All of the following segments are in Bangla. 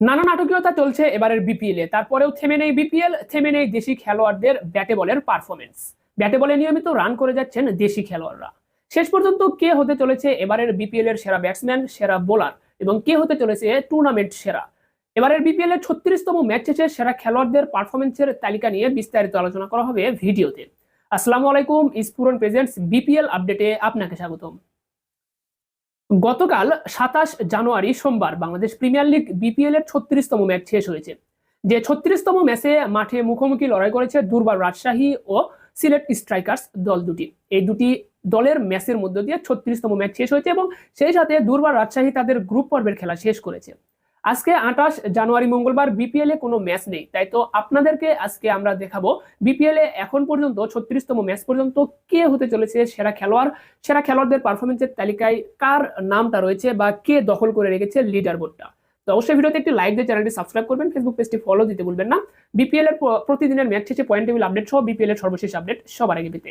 নানা নাটকীয়তা চলছে এবারের বিপিএল এ। তারপরেও থেমে নেই বিপিএল থেমে নেই দেশি খেলোয়াড়দের ব্যাটে বলের পারফরমেন্স ব্যাটে বলে নিয়মিত রান করে যাচ্ছেন দেশি খেলোয়াড়রা। শেষ পর্যন্ত কে হতে চলেছে এবারের বিপিএল এর সেরা ব্যাটসম্যান সেরা বোলার এবং কে হতে চলেছে টুর্নামেন্ট সেরা? এবারের বিপিএল এর ছত্রিশতম ম্যাচ শেষে সেরা খেলোয়াড়দের পারফরমেন্সের তালিকা নিয়ে বিস্তারিত আলোচনা করা হবে ভিডিওতে। আসসালামু আলাইকুম স্পুরন প্রেজেন্টস বিপিএল আপডেটে আপনাকে স্বাগতম। গতকাল সাতাশ জানুয়ারি সোমবার বাংলাদেশ প্রিমিয়ার লিগ বিপিএল এর ছত্রিশতম ম্যাচ শেষ হয়েছে। যে ছত্রিশতম ম্যাচে মাঠে মুখোমুখি লড়াই করেছে দুর্বার রাজশাহী ও সিলেট স্ট্রাইকার্স দল দুটি। এই দুটি দলের ম্যাচের মধ্য দিয়ে ছত্রিশতম ম্যাচ শেষ হয়েছে এবং সেই সাথে দুর্বার রাজশাহী তাদের গ্রুপ পর্বের খেলা শেষ করেছে। আজকে আঠাশ জানুয়ারি মঙ্গলবার বিপিএল এ কোনো ম্যাচ নেই। তাই তো আপনাদেরকে আজকে আমরা দেখাবো বিপিএল এ এখন পর্যন্ত ছত্রিশতম ম্যাচ পর্যন্ত কে হতে চলেছে সেরা খেলোয়াড়? সেরা খেলোয়াড়দের পারফরমেন্সের তালিকায় কার নামটা রয়েছে বা কে দখল করে রেখেছে লিডার বোর্ডটা তো অবশ্যই ভিডিওতে একটি লাইক দিয়ে চ্যানেলটি সাবস্ক্রাইব করবেন ফেসবুক পেজটি ফলো দিতে ভুলবেন না। বিপিএল এর প্রতিদিনের ম্যাচ শেষে পয়েন্ট টেবিল আপডেট সহ বিপিএল এর সর্বশেষ আপডেট সবার আগে পেতে।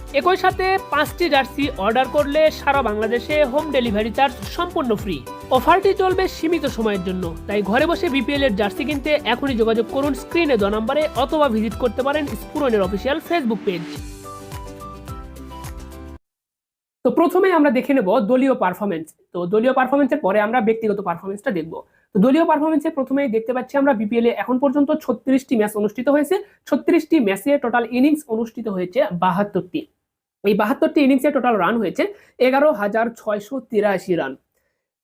একই সাথে পাঁচটি জার্সি অর্ডার করলে সারা বাংলাদেশে হোম ডেলিভারি চার্জ সম্পূর্ণ ফ্রি। অফারটি চলবে সীমিত সময়ের জন্য, তাই ঘরে বসে বিপিএল এর জার্সি কিনতে এখনই যোগাযোগ করুন স্ক্রিনে দেওয়া নাম্বারে অথবা ভিজিট করতে পারেন স্পুরনের অফিসিয়াল ফেসবুক পেজ। তো প্রথমে আমরা দেখে নেব দলীয় পারফরমেন্স তো দলীয় পারফরমেন্সের পরে আমরা ব্যক্তিগত পারফরমেন্সটা দেখব। তো দলীয় পারফরমেন্সে প্রথমেই দেখতে পাচ্ছি আমরা বিপিএল এ এখন পর্যন্ত ছত্রিশটি ম্যাচ অনুষ্ঠিত হয়েছে। ছত্রিশটি ম্যাচে টোটাল ইনিংস অনুষ্ঠিত হয়েছে বাহাত্তরটি। এই বাহাত্তরটি ইনিংসে টোটাল রান হয়েছে এগারো হাজার ছয়শো তিরাশি রান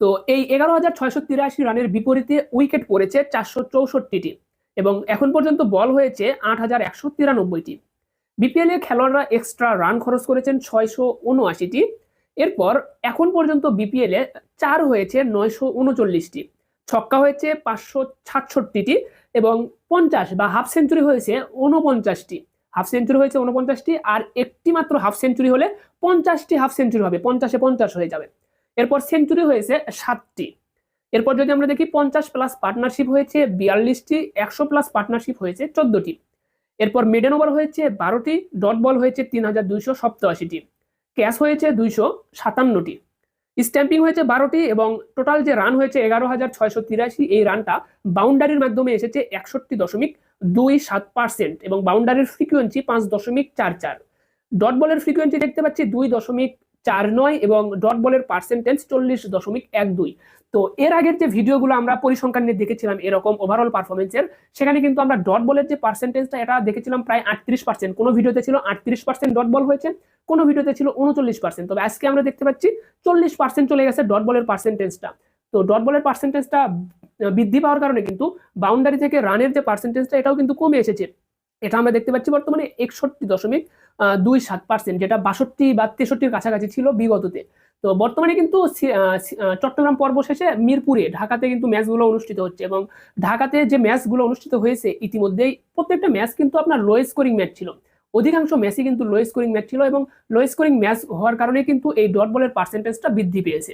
তো এই এগারো হাজার ছয়শো তিরাশি রানের বিপরীতে উইকেট পড়েছে চারশো চৌষট্টিটি এবং এখন পর্যন্ত বল হয়েছে আট হাজার একশো তিরানব্বইটি। বিপিএল খেলোয়াড়রা এক্সট্রা রান খরচ করেছেন ছয়শো উনআশিটি। এরপর এখন পর্যন্ত বিপিএল এ চার হয়েছে নয়শো উনচল্লিশটি। ছক্কা হয়েছে পাঁচশো সাতষট্টিটি এবং পঞ্চাশ বা হাফ সেঞ্চুরি হয়েছে উনপঞ্চাশটি হাফ সেঞ্চুরি হয়েছে উনপঞ্চাশটি আর একটি মাত্র হাফ সেঞ্চুরি হলে পঞ্চাশটি হাফ সেঞ্চুরি হবে, পঞ্চাশে পঞ্চাশ হয়ে যাবে। এরপর সেঞ্চুরি হয়েছে সাতটি এরপর যদি আমরা দেখি পঞ্চাশ প্লাস পার্টনারশিপ হয়েছে বিয়াল্লিশটি, একশো প্লাস পার্টনারশিপ হয়েছে চোদ্দটি। এরপর মিডেন ওভার হয়েছে বারোটি, ডট বল হয়েছে তিন হাজার দুইশো সপ্তআশিটি। ক্যাশ হয়েছে দুইশো সাতান্নটি। স্ট্যাম্পিং হয়েছে বারোটি এবং টোটাল যে রান হয়েছে এগারো হাজার ছয়শো তিরাশি, এই রানটা বাউন্ডারির মাধ্যমে এসেছে একষট্টি দশমিক দুই সাত পার্সেন্ট এবং বাউন্ডারির ফ্রিকোয়েন্সি পাঁচ দশমিক চার চার। ডট বলের ফ্রিকোয়েন্সি দেখতে পাচ্ছি দুই দশমিক চার নয় এবং ডট বলের পার্সেন্টেজ চল্লিশ দশমিক এক দুই। তো এর আগের যে ভিডিওগুলো আমরা পরিসংখ্যান নিয়ে দেখেছিলাম এরকম ওভারঅল পারফরমেন্সের সেখানে কিন্তু আমরা ডট বলের যে পার্সেন্টেজটা এটা দেখেছিলাম প্রায় আটত্রিশ পার্সেন্ট কোনো ভিডিওতে ছিল আটত্রিশ পার্সেন্ট ডট বল হয়েছে, কোনো ভিডিওতে ছিল উনচল্লিশ পার্সেন্ট তবে আজকে আমরা দেখতে পাচ্ছি চল্লিশ পার্সেন্ট চলে গেছে ডট বলের পার্সেন্টেজটা তো ডট বলের পার্সেন্টেজটা বৃদ্ধি পাওয়ার কারণে কিন্তু বাউন্ডারি থেকে রানের যে পার্সেন্টেজটা এটাও কিন্তু কমে এসেছে। এটা আমরা দেখতে পাচ্ছি বর্তমানে একষট্টি দশমিক দুই সাত পার্সেন্ট যেটা বাষট্টি বা তেষট্টির কাছাকাছি ছিল বিগততে। তো বর্তমানে কিন্তু চট্টগ্রাম পর্ব শেষে মিরপুরে, ঢাকাতে কিন্তু ম্যাচগুলো অনুষ্ঠিত হচ্ছে এবং ঢাকাতে যে ম্যাচগুলো অনুষ্ঠিত হয়েছে, ইতিমধ্যেই প্রত্যেকটা ম্যাচ কিন্তু আপনার লো স্কোরিং ম্যাচ ছিল। অধিকাংশ ম্যাচই কিন্তু লো স্কোরিং ম্যাচ ছিল এবং লো স্কোরিং ম্যাচ হওয়ার কারণে কিন্তু এই ডট বলের পার্সেন্টেজটা বৃদ্ধি পেয়েছে।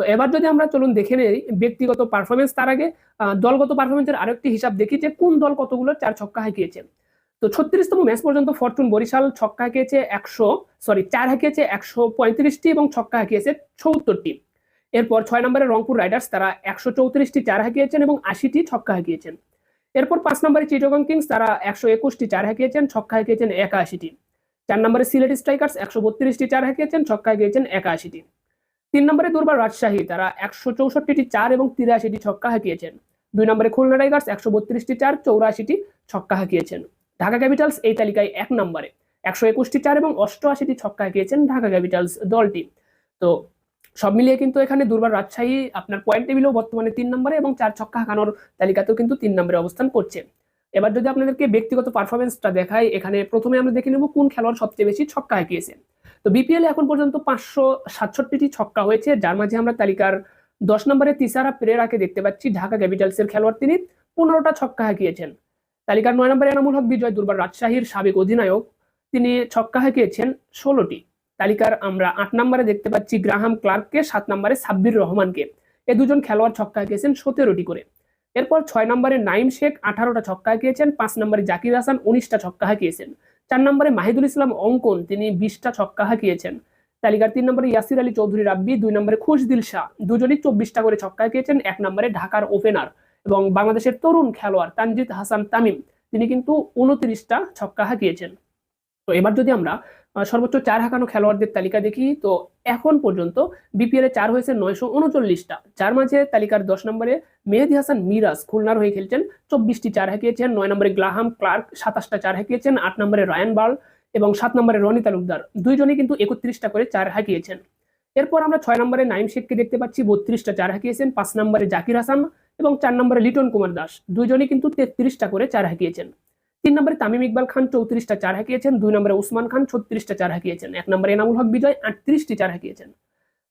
তো এবার যদি আমরা চলুন দেখে নেই ব্যক্তিগত পারফরমেন্স তার আগে দলগত পারফরমেন্সের আরেকটি হিসাব দেখি যে কোন দল কতগুলো চার ছক্কা হাঁকিয়েছে। তো ছত্রিশতম ম্যাচ পর্যন্ত ফরচুন বরিশাল ছক্কা হাঁকিয়েছে একশো সরি চার হাঁকিয়েছে একশো পঁয়ত্রিশটি এবং ছক্কা হাঁকিয়েছে চৌত্তরটি। এরপর ছয় নম্বরে রংপুর রাইডার্স, তারা একশো চৌত্রিশটি চার হাঁকিয়েছেন এবং আশিটি ছক্কা হাঁকিয়েছেন। এরপর পাঁচ নম্বরে চিটগং কিংস, তারা একশো একুশটি চার হাঁকিয়েছেন, ছক্কা হাঁকিয়েছেন একাশিটি। চার নম্বরে সিলেট স্ট্রাইকার্স, একশো বত্রিশটি চার হাঁকিয়েছেন, ছক্কা হাঁকিয়েছেন একাশিটি। তিন নম্বরে দুর্বার রাজশাহী, তারা একশো চৌষট্টিটি চার এবং তিরাশিটি ছক্কা হাঁকিয়েছেন। দুই নম্বরে খুলনা টাইগার্স একশো বত্রিশটি চার, চৌরাশিটি ছক্কা হাঁকিয়েছেন। ঢাকা ক্যাপিটালস এই তালিকায় এক নম্বরে। একশো একুশটি চার এবং অষ্টআশিটি ছক্কা হাঁকিয়েছেন ঢাকা ক্যাপিটালস দলটি। তো সব মিলিয়ে কিন্তু এখানে দুর্বার রাজশাহী আপনার পয়েন্ট টেবিলেও বর্তমানে তিন নম্বরে এবং চার ছক্কা হাঁকানোর তালিকাতেও কিন্তু তিন নম্বরে অবস্থান করছে। এবার যদি আপনাদেরকে ব্যক্তিগত পারফরমেন্সটা দেখাই, এখানে প্রথমে আমরা দেখে নেব কোন খেলোয়াড় সবচেয়ে বেশি ছক্কা হাঁকিয়েছে। তো বিপিএল এখন পর্যন্ত পাঁচশো সাতষট্টিটি ছক্কা হয়েছে। যার মাঝে আমরা তালিকার দশ নম্বরে তিসারা পেরেরাকে দেখতে পাচ্ছি, ঢাকা ক্যাপিটালসের খেলোয়াড় তিনি পনেরোটা ছক্কা হাঁকিয়েছেন। তালিকার নয় নম্বরে এনামুল হক, বিজয় দুর্বার রাজশাহীর সাবেক অধিনায়ক, তিনি ছক্কা হাঁকিয়েছেন ষোলোটি। তালিকার আমরা আট নম্বরে দেখতে পাচ্ছি গ্রাহাম ক্লার্ককে, সাত নম্বরে সাব্বির রহমানকে। এ দুজন খেলোয়াড় ছক্কা হাঁকিয়েছেন সতেরোটি করে। এরপর ছয় নম্বরে নাইম শেখ আঠারোটা ছক্কা হাঁকিয়েছেন, পাঁচ নম্বরে জাকির হাসান উনিশটা ছক্কা হাঁকিয়েছেন। চার নম্বরে মাহিদুল ইসলাম অঙ্কন, তিনি বিশটা ছক্কা হাঁকিয়েছেন। তালিকার তিন নম্বরে ইয়াসির আলী চৌধুরী রাব্বি, দুই নম্বরে খুশদিল শাহ। দুজনই চব্বিশটা করে ছক্কা হাঁকিয়েছেন, এক নম্বরে ঢাকার ওপেনার এবং বাংলাদেশের তরুণ খেলোয়াড় তানজিদ হাসান তামিম। তিনি কিন্তু উনত্রিশটা ছক্কা হাঁকিয়েছেন। তো এবার যদি আমরা সর্বোচ্চ চার হাঁকানো খেলোয়াড়দের তালিকা দেখি। তো এখন পর্যন্ত বিপিএল এ চার হয়েছে নয়শো উনচল্লিশটা। যার মাঝে তালিকার দশ নম্বরে মেহেদি হাসান মিরাজ খুলনার হয়ে খেলছেন। চব্বিশটি চার হাঁকিয়েছেন। নয় নম্বরে গ্লাহাম ক্লার্ক সাতাশটা চার হাঁকিয়েছেন। আট নম্বরে রায়ান বাল এবং সাত নম্বরে রনি তালুকদার। দুইজনই কিন্তু একত্রিশটা করে চার হাঁকিয়েছেন। এরপর আমরা ছয় নম্বরে নাইম শেখকে দেখতে পাচ্ছি। বত্রিশটা চার হাঁকিয়েছেন। পাঁচ নম্বরে জাকির হাসান এবং চার নম্বরে লিটন কুমার দাস। দুইজনই কিন্তু তেত্রিশটা করে চার হাঁকিয়েছেন। তিন নম্বরে তামিম ইকবাল খান চৌত্রিশটা চার হাঁকিয়েছেন, দুই নম্বরে উসমান খান ছত্রিশটা চার হাঁকিয়েছেন, এক নম্বরে এনামুল হক বিজয় আটত্রিশটি চার হাঁকিয়েছেন।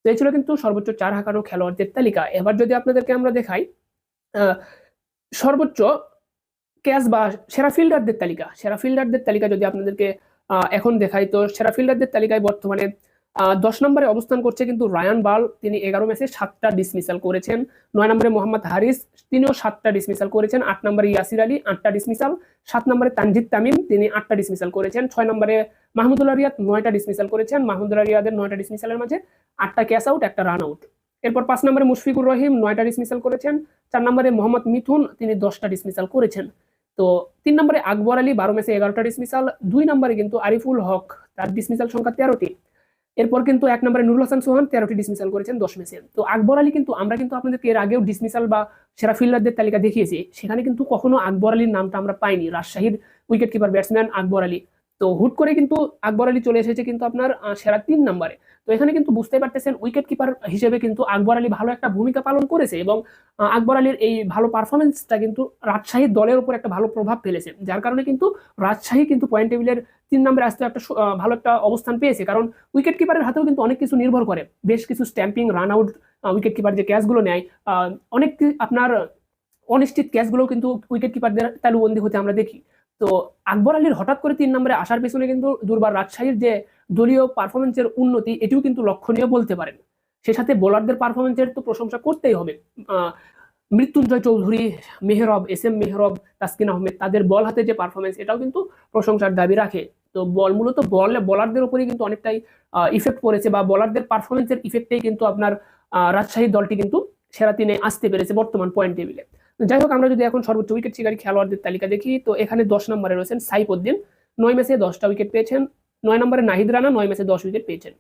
তো এই ছিল কিন্তু সর্বোচ্চ চার হাঁকানো খেলোয়াড়দের তালিকা। এবার যদি আপনাদেরকে আমরা দেখাই সর্বোচ্চ ক্যাচ বা সেরা ফিল্ডারদের তালিকা। সেরা ফিল্ডারদের তালিকা যদি আপনাদেরকে এখন দেখাই, তো সেরা ফিল্ডারদের তালিকায় বর্তমানে দশ নম্বরে অবস্থান করছে কিন্তু রায়ান বাল। তিনি এগারো ম্যাচে সাতটা ডিসমিসাল করেছেন। নয় নম্বরে মোহাম্মদ হারিস, তিনিও সাতটা ডিসমিসাল করেছেন। আট নম্বরে ইয়াসির আলী, আটটা ডিসমিসাল সাত নম্বরে তানজিদ তামিম, তিনি আটটা ডিসমিসাল করেছেন। ছয় নম্বরে মাহমুদুল্লাহ রিয়াদ, নয়টা ডিসমিসাল করেছেন। মাহমুদুল্লাহ রিয়াদের নয়টা ডিসমিসালের মাঝে আটটা ক্যাশ আউট একটা রান আউট এরপর পাঁচ নম্বরে মুশফিকুর রহিম, নয়টা ডিসমিসাল করেছেন। চার নম্বরে মোহাম্মদ মিথুন, তিনি দশটা ডিসমিসাল করেছেন। তো তিন নম্বরে আকবর আলী, বারো ম্যাচে এগারোটা ডিসমিসাল দুই নম্বরে কিন্তু আরিফুল হক, তার ডিসমিসাল সংখ্যা তেরোটি। এরপর কিন্তু এক নম্বরে নুরুল হাসান সোহান তেরোটি ডিসমিসাল করেছেন, দশ ম্যাচে তো আকবর আলী কিন্তু, আমরা কিন্তু আপনাদেরকে এর আগেও ডিসমিসাল বা সেরা ফিল্ডারদের তালিকা দেখিয়েছি, সেখানে কিন্তু কখনো আকবর আলীর নামটা আমরা পাইনি। রাজশাহীর wicket keeper batsman Akbar Ali. তো হুট করে কিন্তু আকবর আলী চলে এসেছে কিন্তু আপনার সেরা তিন নম্বরে। তো এখানে কিন্তু বুঝতে পারতেছেন উইকেট কিপার হিসেবে কিন্তু আকবর আলী ভালো একটা ভূমিকা পালন করেছে এবং আকবর আলীর এই ভালো পারফরমেন্সটা কিন্তু রাজশাহী দলের উপর একটা ভালো প্রভাব ফেলেছে। যার কারণে কিন্তু রাজশাহী কিন্তু পয়েন্ট টেবিলের তিন নম্বরে আসতে একটা ভালো একটা অবস্থান পেয়েছে। কারণ উইকেট কিপারের হাতেও কিন্তু অনেক কিছু নির্ভর করে। বেশ কিছু stumping run out wicket keeper যে ক্যাচগুলো নেয় অনেক আপনার অনিশ্চিত ক্যাচগুলো কিন্তু উইকেট কিপারদের তালুবন্দি হতে আমরা দেখি। তো আকবর আলীর হঠাৎ করে তিন নম্বরে আসার পেছনে কিন্তু দুর্বার রাজশাহীর যে দলীয় পারফরমেন্সের উন্নতি, এটিও কিন্তু লক্ষণীয় বলতে পারেন। সে সাথে বোলারদের পারফরমেন্সের তো প্রশংসা করতেই হবে। মৃত্যুঞ্জয় চৌধুরী, মেহরব, এস এম মেহরব, তাসকিন আহমেদ, তাদের বল হাতে যে পারফরমেন্স এটাও কিন্তু প্রশংসার দাবি রাখে। তো বল, মূলত বল বলারদের উপরেই কিন্তু অনেকটাই ইফেক্ট পড়েছে বা বলারদের পারফরমেন্সের ইফেক্টেই কিন্তু আপনার রাজশাহী দলটি কিন্তু সেরা তিনে আসতে পেরেছে বর্তমান পয়েন্ট টেবিলে যাই হোক, আমরা যদি এখন সর্বোচ্চ উইকেট শিকারী খেলোয়াড়দের তালিকা দেখি, তো এখানে দশ নম্বরে রয়েছেন সাইফুদ্দিন। নয় ম্যাচে দশটা উইকেট পেয়েছেন। নয় নম্বরে নাহিদ রানা, নয় ম্যাচে দশ উইকেট পেয়েছেন।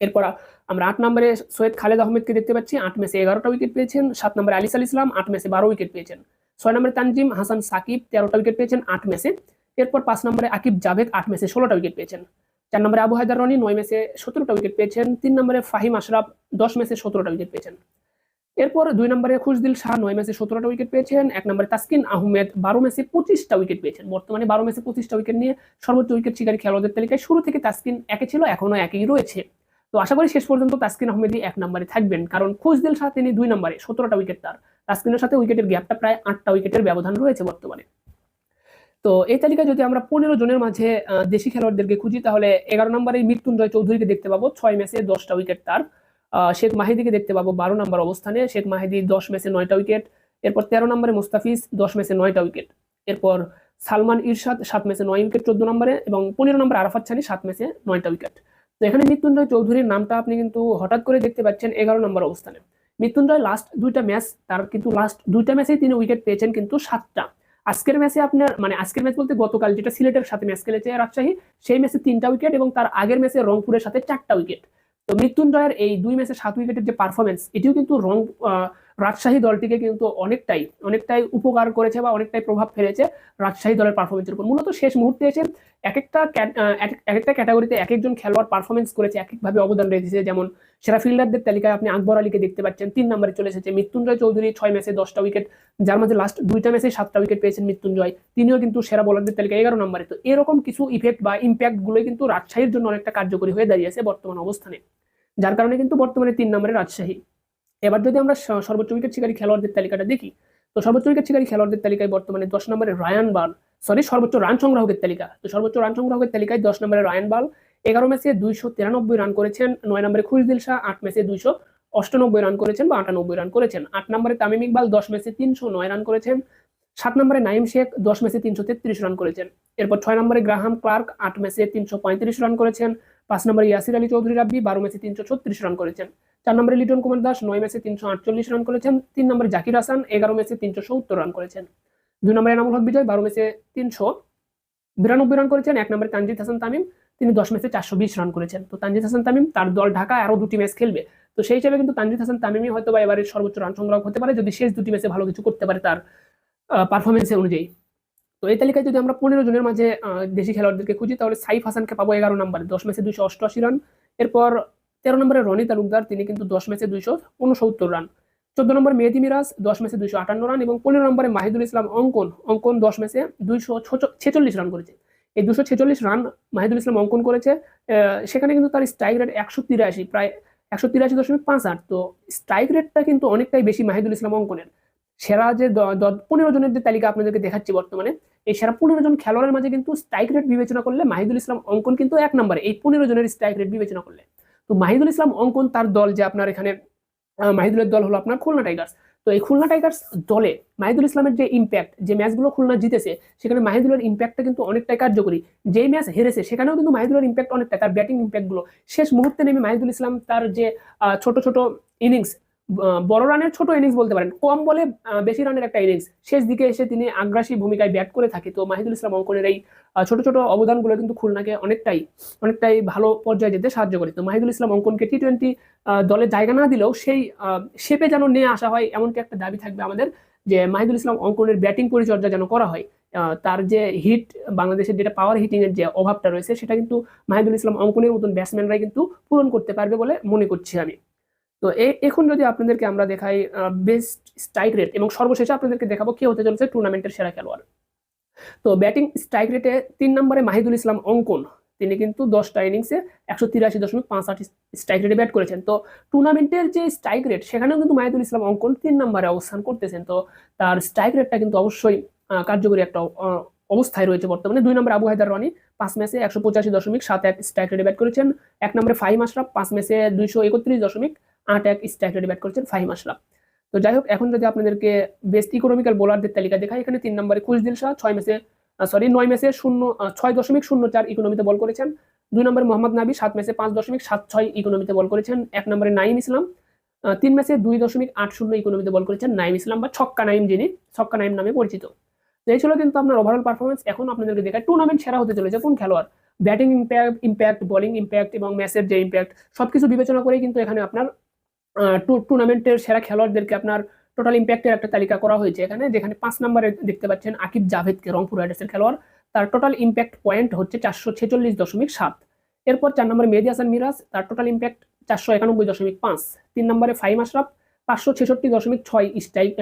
এরপর আমরা আট নম্বরে সৈয়দ খালেদ আহমেদকে দেখতে পাচ্ছি। আট ম্যাচে এগারোটা উইকেট পেয়েছেন। সাত নম্বরে আলিস আল ইসলাম, আট ম্যাচে বারো উইকেট পেয়েছেন। ছয় নম্বরে তানজিম হাসান সাকিব, তেরোটা উইকেট পেয়েছেন, আট ম্যাচে। এরপর পাঁচ নম্বরে আকিব জাভেদ, আট ম্যাচে ষোলোটা উইকেট পেয়েছেন। চার নম্বরে আবু হায়দার রনি, নয় ম্যাচে সতেরোটা উইকেট পেয়েছেন। তিন নম্বরে ফাহিম আশরাফ, দশ ম্যাচে সতেরোটা উইকেট পেয়েছেন। এরপর দুই নম্বরে খুশদিল শাহ নয় ম্যাচে সতেরোটা উইকেট পেয়েছেন। এক নম্বরে তাসকিন আহমেদ বারো ম্যাচে পঁচিশটা উইকেট পেয়েছেন। বর্তমানে বারো ম্যাচে পঁচিশটা উইকেট নিয়ে সর্বোচ্চ উইকেট শিকারী খেলোয়াড়দের তালিকায় শুরু থেকে তাসকিন একে ছিল এখনও একই রয়েছে। তো আশা করি শেষ পর্যন্ত তাসকিন আহমেদই এক নম্বরে থাকবেন, কারণ খুশদিল শাহ তিনি দুই নম্বরে, সতেরোটা উইকেট তার। তাসকিনের সাথে উইকেটের গ্যাপটা প্রায় আটটা উইকেটের ব্যবধান রয়েছে বর্তমানে। তো এই তালিকায় যদি আমরা পনেরো জনের মাঝে দেশি খেলোয়াড়দেরকে খুঁজি, তাহলে এগারো নম্বরে মৃত্যুঞ্জয় চৌধুরীকে দেখতে পাবো। ছয় ম্যাচে দশটা উইকেট তার। শেখ মাহিদিকে দেখতে পাবো বারো নম্বর অবস্থানে। শেখ মাহিদি দশ ম্যাচে নয়টা উইকেট, এরপর তেরো নম্বরে মুস্তাফিজ দশ ম্যাচে নয়টা উইকেট, এরপর সালমান ইরশাদ সাত ম্যাচে নয় উইকেট চোদ্দ নম্বরে এবং পনেরো নম্বর আরাফাত ছানি সাত ম্যাচে নয়টা উইকেট। তো এখানে মৃত্যুঞ্জয় চৌধুরীর নামটা আপনি কিন্তু হঠাৎ করে দেখতে পাচ্ছেন এগারো নম্বর অবস্থানে। মৃত্যুঞ্জয় লাস্ট দুইটা ম্যাচ, তার কিন্তু লাস্ট দুইটা ম্যাচেই তিনি উইকেট পেয়েছেন কিন্তু সাতটা। আজকের ম্যাচে আপনার মানে আজকের ম্যাচ বলতে গতকাল যেটা সিলেটের সাথে ম্যাচ খেলেছে রাজশাহী, সেই ম্যাচে তিনটা উইকেট এবং তার আগের ম্যাচে রংপুরের সাথে চারটা উইকেট। তো মৃত্যুঞ্জয়ের এই দুই ম্যাচে সাত উইকেটের যে পারফরমেন্স এটিও কিন্তু রং রাজশাহী দলটিকে কিন্তু অনেকটাই অনেকটাই উপকার করেছে বা অনেকটাই প্রভাব ফেলেছে রাজশাহী দলের পারফরমেন্সের উপর। মূলত শেষ মুহূর্তে এসে এক একটা এক- এক একটা ক্যাটাগরিতে এক একজন খেলোয়াড় পারফরমেন্স করেছে এক একভাবে অবদান রেখেছে। যেমন সেরা ফিল্ডারদের তালিকায় আপনি আকবর আলীকে দেখতে পাচ্ছেন, তিন নম্বরে চলে এসেছে মৃত্যুঞ্জয় চৌধুরী, ছয় ম্যাচে দশটা উইকেট যার মধ্যে লাস্ট দুইটা ম্যাচে সাতটা উইকেট পেয়েছেন মৃত্যুঞ্জয়। তিনিও কিন্তু সেরা বোলারদের তালিকায় এগারো নম্বরে। তো এরকম কিছু ইফেক্ট বা ইম্প্যাক্ট গুলোই কিন্তু রাজশাহীর জন্য অনেকটা কার্যকরী হয়ে দাঁড়িয়েছে বর্তমান অবস্থানে। যার কারণে কিন্তু বর্তমানে তিন নম্বরে রাজশাহী। এবার যদি আমরা সর্বোচ্চ উইকেট শিকারী খেলোয়াড়দের তালিকাটা দেখি, তো সর্বোচ্চ উইকেট শিকারী খেলোয়াড়দের তালিকায় বর্তমানে দশ নম্বরে রায়ান বাল সরি সর্বোচ্চ রান সংগ্রাহকের তালিকা। তো সর্বোচ্চ রান সংগ্রাহকের তালিকায় দশ নম্বরে রায়ান বাল, এগারো ম্যাচে দুইশো তিরানব্বই রান করেছেন, নয় নম্বরে খুশদিল শাহ, আট ম্যাচে দুইশো অষ্টানব্বই রান করেছেন বা আটানব্বই রান করেছেন। আট নম্বরে তামিম ইকবাল, দশ ম্যাচে তিনশো নয় রান করেছেন। সাত নম্বরে নাইম শেখ, দশ ম্যাচে তিনশো তেত্রিশ রান করেছেন। এরপর ছয় নম্বরে গ্রাহাম ক্লার্ক, আট ম্যাচে তিনশো পঁয়ত্রিশ রান করেছেন। পাঁচ নম্বরে ইয়াসির আলী চৌধুরী রাব্বি, বারো ম্যাচে তিনশো ছত্রিশ রান করেছেন। চার নম্বরে লিটন কুমার দাস, নয় ম্যাচে তিনশো আটচল্লিশ রান করেছেন। তিন নম্বরে জাকির হাসান, এগারো ম্যাচে তিনশো সত্তর রান করেছেন। দুই নম্বরে এনামুল হক বিজয়, বারো ম্যাচে তিনশো বিরানব্বই রান করেছেন। এক নম্বরে তানজিদ হাসান তামিম, তিনি দশ ম্যাচে চারশো বিশ রান করেছেন। তো তানজিদ হাসান তামিম তার দল ঢাকা আরও দুটি ম্যাচ খেলবে। তো সেই হিসাবে কিন্তু তানজিদ হাসান তামিমই হয়তো বা এবারে সর্বোচ্চ রান সংগ্রহ হতে পারে। যদি শেষ দুটি ম্যাচে ভালো কিছু করতে পারে তার পারফরমেন্স অনুযায়ী। তো এই তালিকায় যদি আমরা পনেরো জনের মাঝে দেশি খেলোয়াড়দেরকে খুঁজি, তাহলে সাইফ হাসানকে পাবো এগারো নম্বরে। দশ ম্যাচে দুশো অষ্টআশি রান। এরপর তেরো নম্বরে রনি তালুকদার, তিনি কিন্তু দশ ম্যাচে দুইশো উনসত্তর রান। চোদ্দ নম্বর মেহেদি মিরাজ, দশ ম্যাচে দুইশো আটান্ন রান এবং পনেরো নম্বরে মাহিদুল ইসলাম অঙ্কন অঙ্কন দশ ম্যাচে দুইশো ছেচল্লিশ রান করেছে। এই দুশো ছেচল্লিশ রান মাহিদুল ইসলাম অঙ্কন করেছে সেখানে কিন্তু তার স্ট্রাইক রেট একশো তিরাশি, প্রায় একশো তিরাশি দশমিক পাঁচ আট। তো স্ট্রাইক রেটটা কিন্তু অনেকটাই বেশি মাহিদুল ইসলাম অঙ্কনের। সেরা যে পনেরো জনের যে তালিকা আপনাদেরকে দেখাচ্ছি বর্তমানে, এই সেরা পনেরো জন খেলোয়াড়ের মাঝে কিন্তু স্ট্রাইক রেট বিবেচনা করলে মাহিদুল ইসলাম অঙ্কন কিন্তু এক নম্বরে, এই পনেরো জনের স্ট্রাইক রেট বিবেচনা করলে। তো মাহিদুল ইসলাম অঙ্কন তার দল যে আপনার এখানে মাহিদুলের দল হলো আপনার খুলনা টাইগার্স। তো এই খুলনা টাইগার্স দলে মাহিদুল ইসলামের যে ইম্প্যাক্ট যে ম্যাচগুলো খুলনা জিতেছে, সেখানে মাহিদুলের ইম্প্যাক্টটা কিন্তু অনেকটাই কার্যকরী। যেই ম্যাচ হেরেছে, সেখানেও কিন্তু মাহিদুলের ইম্প্যাক্ট অনেকটা তার ব্যাটিং ইম্প্যাক্টগুলো শেষ মুহূর্তে নেমে মাহিদুল ইসলাম তার যে ছোট ছোট ইনিংস বড় রানের ছোট ইনিংস বলতে পারেন। কম বলে বেশি রানের একটা ইনিংস শেষ দিকে এসে তিনি আগ্রাসী ভূমিকায় ব্যাট করে থাকে। তো মাহিদুল ইসলাম অঙ্কনের এই ছোট ছোট অবদানগুলো কিন্তু খুলনাকে অনেকটাই অনেকটাই ভালো পর্যায়ে যেতে সাহায্য করে। তো মাহিদুল ইসলাম অঙ্কনকে টি টোয়েন্টি দলে জায়গা না দিলেও সেই শেপে যেন নিয়ে আসা হয় এমনকি একটা দাবি থাকবে আমাদের যে মাহিদুল ইসলাম অঙ্কনের ব্যাটিং পরিচর্যা যেন করা হয়। তার যে হিট বাংলাদেশের যেটা পাওয়ার হিটিং এর যে অভাবটা রয়েছে, সেটা কিন্তু মাহিদুল ইসলাম অঙ্কনের মতন ব্যাটসম্যানরাই কিন্তু পূরণ করতে পারবে বলে মনে করছি আমি। তো এখন যদি আপনাদেরকে আমরা দেখাই বেস্ট স্ট্রাইক রেট এবং সর্বশেষে আপনাদেরকে দেখাবো কে হতে চলেছে টুর্নামেন্টের সেরা খেলোয়াড়। তো ব্যাটিং স্ট্রাইক রেটে তিন নম্বরে মাহিদুল ইসলাম অঙ্কন। তিনি কিন্তু দশটা ইনিংসে একশো তিরাশি দশমিক পাঁচ আট স্ট্রাইক রেটে ব্যাট করেছেন। তো টুর্নামেন্টের যে স্ট্রাইক রেট সেখানেও কিন্তু মাহিদুল ইসলাম অঙ্কন তিন নম্বরে অবস্থান করতেছেন। তো তার স্ট্রাইক রেটটা কিন্তু অবশ্যই কার্যকরী একটা অবস্থায় রয়েছে বর্তমানে। দুই নম্বরে আবু হায়দার রনি পাঁচ ম্যাচে একশো পঁচাশি দশমিক সাত এক স্ট্রাইক রেটে ব্যাট করেছেন। এক নম্বরে ফাহিম আশরাফ পাঁচ ম্যাচে দুইশো একত্রিশ দশমিক আট এক স্ট্রাইক ব্যাট করেছেন ফাহিম আশরাফ। তো যাই হোক, এখন যদি আপনাদেরকে বেস্ট ইকোনমিক্যাল বোলারদের তালিকা দেখাই, এখানে তিন নম্বরে কুশদিল শাহ, ছয় ম্যাচে সরি নয় ম্যাচে শূন্য ছয় দশমিক শূন্য চার ইকোনমিতে বল করেছেন। দুই নম্বরে মোহাম্মদ নাবি সাত ম্যাচে পাঁচ দশমিক সাত ছয় ইকোনমিতে বল করেছেন। এক নম্বরে নাইম ইসলাম তিন ম্যাচে দুই দশমিক আট শূন্য ইকোনমিতে বল করেছেন নাইম ইসলাম বা ছক্কা নাইম যিনি, ছক্কা নাইম নামে পরিচিত। তো এই ছিল কিন্তু আপনার ওভারঅল পারফরমেন্স এখন আপনাদেরকে দেখায় টুর্নামেন্ট সেরা হতে চলেছে কোন খেলোয়াড়? Batting impact impact bowling impact এবং ম্যাচের যে ইম্প্যাক্ট সবকিছু বিবেচনা করেই কিন্তু এখানে আপনার টুর্নামেন্টের সেরা খেলোয়াড়দেরকে আপনার টোটাল ইম্প্যাক্টের একটা তালিকা করা হয়েছে এখানে, যেখানে পাঁচ নম্বরে দেখতে পাচ্ছেন আকিব জাভেদকে, রংপুর রাইডার্সের খেলোয়াড়। তার টোটাল ইম্প্যাক্ট পয়েন্ট হচ্ছে চারশো ছেচল্লিশ দশমিক সাত। এরপর চার নম্বরে মেহেদি হাসান মিরাজ, তার টোটাল ইম্প্যাক্ট চারশো একানব্বই দশমিক পাঁচ। তিন নম্বরে ফাইম আশরাফ, পাঁচশো ছেষট্টি দশমিক ছয় স্ট্রাইক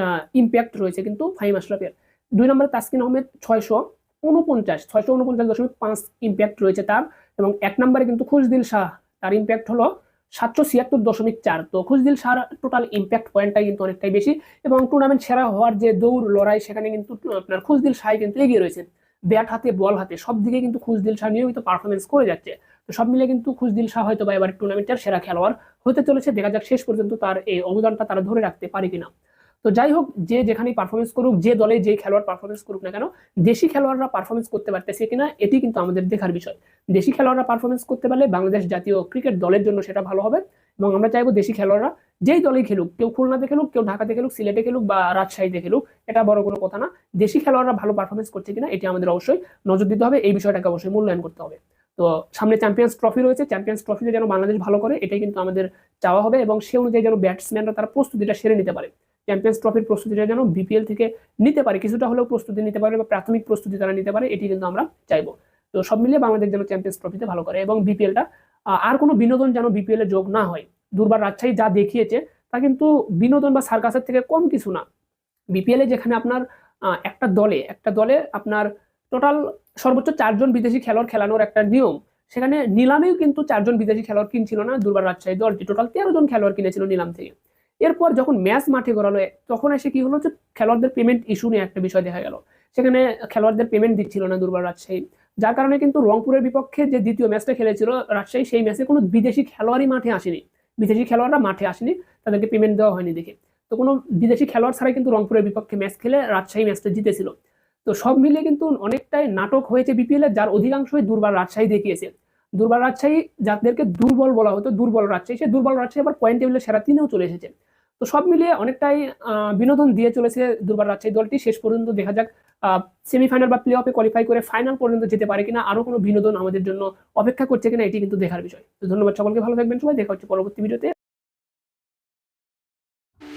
ইম্প্যাক্ট রয়েছে কিন্তু ফাইম আশরাফের। দুই নম্বরে তাসকিন আহমেদ, ছয়শো উনপঞ্চাশ ছয়শো উনপঞ্চাশ দশমিক পাঁচ ইম্প্যাক্ট রয়েছে তার। এবং এক নম্বরে কিন্তু খুশদিল শাহ, তার ইম্প্যাক্ট হলো সাতশো ছিয়াত্তর দশমিক চার। তো খুশদিল সার টোটাল ইম্প্যাক্ট পয়েন্টটা কিন্তু অনেকটাই বেশি এবং টুর্নামেন্ট সেরা হওয়ার যে দৌড়, লড়াই, সেখানে কিন্তু আপনার খুশদিল শাহ কিন্তু এগিয়ে রয়েছে। ব্যাট হাতে বল হাতে, সব দিকে কিন্তু খুশদিল শাহ নিয়মিত পারফরমেন্স করে যাচ্ছে। তো সব মিলে কিন্তু খুশদিল শাহ হয়তো বা এবার টুর্নামেন্টের সেরা খেলোয়াড় হতে চলেছে। দেখা যাক শেষ পর্যন্ত তার এই অবদানটা তারা ধরে রাখতে পারে কিনা। তো যাই হোক যে যেখানেই পারফরমেন্স করুক, যে দলে যে খেলোয়াড় পারফরমেন্স করুক না কেন, দেশি খেলোয়াড়রা পারফরমেন্স করতে পারতেছে কিনা, এটি কিন্তু আমাদের দেখার বিষয়। দেশি খেলোয়াড়রা পারফরমেন্স করতে পারলে বাংলাদেশ জাতীয় ক্রিকেট দলের জন্য সেটা ভালো হবে এবং আমরা চাইব দেশি খেলোয়াড়রা যেই দলেই খেলুক, কেউ খুলনাতে খেলুক, কেউ ঢাকাতে খেলুক, সিলেটে খেলুক বা রাজশাহীতে খেলুক, এটা বড় কোনো কথা না। দেশি খেলোয়াড়রা ভালো পারফরমেন্স করছে কিনা, এটি আমাদের অবশ্যই নজর দিতে হবে, এই বিষয়টাকে অবশ্যই মূল্যায়ন করতে হবে। তো সামনে চ্যাম্পিয়ন্স ট্রফি রয়েছে চ্যাম্পিয়ন্স ট্রফিতে যেন বাংলাদেশ ভালো করে, এটাই কিন্তু আমাদের চাওয়া হবে এবং সে অনুযায়ী যেন ব্যাটসম্যানরা তারা প্রস্তুতিটা সেরে নিতে পারে। চ্যাম্পিয়ন্স ট্রফির প্রস্তুতিটা যেন বিপিএল থেকে নিতে পারে, কিছুটা হলেও প্রস্তুতি নিতে পারে বা প্রাথমিক প্রস্তুতি তারা নিতে পারে, এটি কিন্তু আমরা চাইব। তো সব মিলিয়ে বাংলাদেশ যেন চ্যাম্পিয়ন্স ট্রফিতে ভালো করে এবং বিপিএলটা আর কোনো বিনোদন যেন বিপিএল এ যোগ না হয়। দুর্বার রাজশাহী যা দেখিয়েছে, তা কিন্তু বিনোদন বা সার্কাসের থেকে কম কিছু না। বিপিএল যেখানে আপনার একটা দলে একটা দলে আপনার টোটাল সর্বোচ্চ চারজন বিদেশি খেলোয়াড় খেলানোর একটা নিয়ম। সেখানে নিলামেও কিন্তু চারজন বিদেশি খেলোয়াড় কিনছিল না দুর্বার রাজশাহী দলটি। টোটাল তেরো জন খেলোয়াড় কিনেছিল নিলাম থেকে। এরপর যখন ম্যাচ মাঠে গড়ালো, তখন এসে কি হলো যে খেলোয়াড়দের পেমেন্ট ইস্যু নিয়ে একটা বিষয় দেখা গেল। সেখানে খেলোয়াড়দের পেমেন্ট দিচ্ছিল না দুর্বার রাজশাহী। যার কারণে কিন্তু রংপুরের বিপক্ষে যে দ্বিতীয় ম্যাচটা খেলেছিল, রাজশাহী সেই ম্যাচে কোনো বিদেশি খেলোয়াড়ই মাঠে আসেনি। বিদেশি খেলোয়াড়রা মাঠে আসেনি, তাদেরকে পেমেন্ট দেওয়া হয়নি দেখে। তো কোনো বিদেশি খেলোয়াড় ছাড়াই কিন্তু রংপুরের বিপক্ষে ম্যাচ খেলে রাজশাহী ম্যাচটা জিতেছিল। তো সব মিলিয়ে কিন্তু অনেকটাই নাটক হয়েছে বিপিএল যার অধিকাংশই দুর্বার রাজশাহী দেখিয়েছে। দুর্বল রাজশাহী যাদেরকে দুর্বল বলা হতো, দুর্বল রাজশাহী, সে দুর্বল রাজশাহী আবার পয়েন্ট টেবিলের সেরা তিনেও চলে এসেছে। তো সব মিলিয়ে অনেকটাই বিনোদন দিয়ে চলেছে দুর্বার রাজশাহী দলটি। শেষ পর্যন্ত দেখা যাক সেমিফাইনাল বা প্লে অফে কোয়ালিফাই করে ফাইনাল পর্যন্ত যেতে পারে কিনা আরও কোনো বিনোদন আমাদের জন্য অপেক্ষা করছে কিনা, এটি কিন্তু দেখার বিষয়। তো ধন্যবাদ সকলকে, ভালো থাকবেন সবাই। দেখা হচ্ছে পরবর্তী ভিডিওতে